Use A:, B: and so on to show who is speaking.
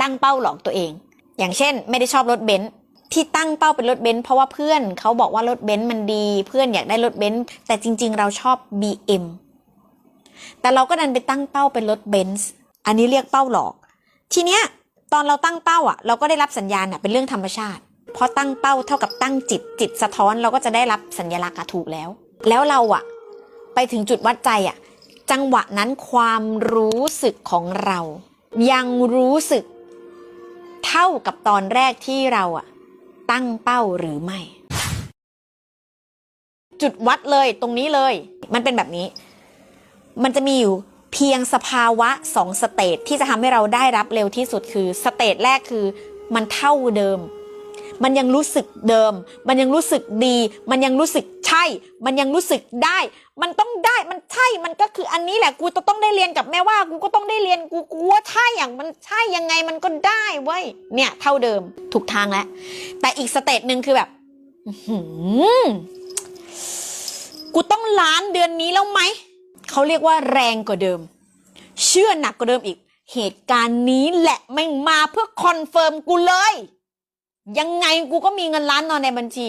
A: ตั้งเป้าหลอกตัวเอง อย่างเช่น ไม่ได้ชอบรถเบนซ์ที่ตั้งเป้าเป็นรถเบนซ์เพราะว่าเพื่อนเขาบอกว่ารถเบนซ์มันดี เพื่อนอยากได้รถเบนซ์แต่จริง ๆ เราชอบ BM แต่เราก็ดันไปตั้งเป้าเป็นรถเบนซ์อันนี้เรียกเป้าหลอก ทีเนี้ยตอนเราตั้งเป้าอะ เราก็ได้รับสัญญาณอะเป็นเรื่องธรรมชาติเพราะตั้งเป้าเท่ากับตั้งจิตจิตสะท้อนเราก็จะได้รับสัญลักษณ์ถูกแล้ว แล้วเราอะ ไปถึงจุดวัดใจอะ จังหวะนั้นความรู้สึกของเรา ยังรู้สึก เท่ากับตอนแรกที่เราอะตั้งเป้าหรือไม่ จุดวัดเลยตรงนี้เลย มันเป็นแบบนี้ มันจะมีอยู่เพียงสภาวะสองสเตจที่จะทำให้เราได้รับเร็วที่สุดคือสเตจแรกคือมันเท่าเดิม มันยังรู้สึกเดิม มันยังรู้สึกดี มันยังรู้สึก ใช่ มันยังรู้สึกได้ มันต้องได้ มันใช่ มันก็คืออันนี้แหละ กูจะต้องได้เรียนกับแม่ว่า กูก็ต้องได้เรียน กูกูว่าใช่อย่างมันใช่ยังไงมันก็ได้เว้ย เนี่ยเท่าเดิม ถูกทางแล้ว แต่อีกสเตจหนึ่งคือแบบหือกูต้องล้านเดือนนี้แล้วไหม เขาเรียกว่าแรงกว่าเดิม เชื่อหนักกว่าเดิมอีก เหตุการณ์นี้แหละไม่มาเพื่อคอนเฟิร์มกูเลย ยังไงกูก็มีเงินล้านนอนในบัญชี